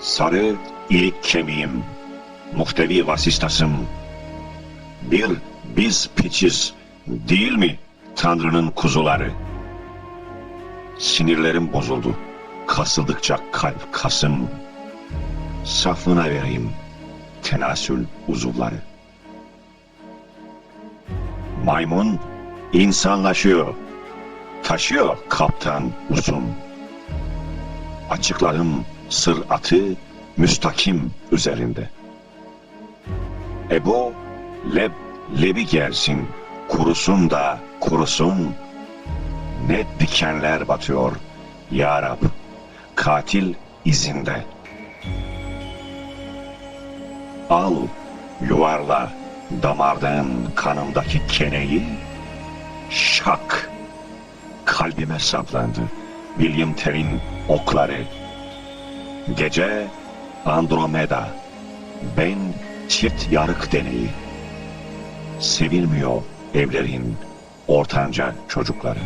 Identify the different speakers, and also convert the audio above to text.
Speaker 1: Sarı ilik kemiğim, muhtevi vasistasım. Bir biz piçiz, değil mi Tanrı'nın kuzuları? Sinirlerim bozuldu. Kasıldıkça kalp kasım. Saflığına vereyim tenasül uzuvları. Maymun insanlaşıyor. Taşıyor kaptan uzun. Açıkladım sır atı müstakim üzerinde. Ebu leb lebi gelsin, kurusun da kurusun. Ne dikenler batıyor ya Rab, katil izinde. Al yuvarla damardan kanımdaki keneyi, şak kalbime saplandı William Tell'in okları. Gece Andromeda, ben çift yarık deneyi. Sevilmiyor evlerin ortanca çocukları.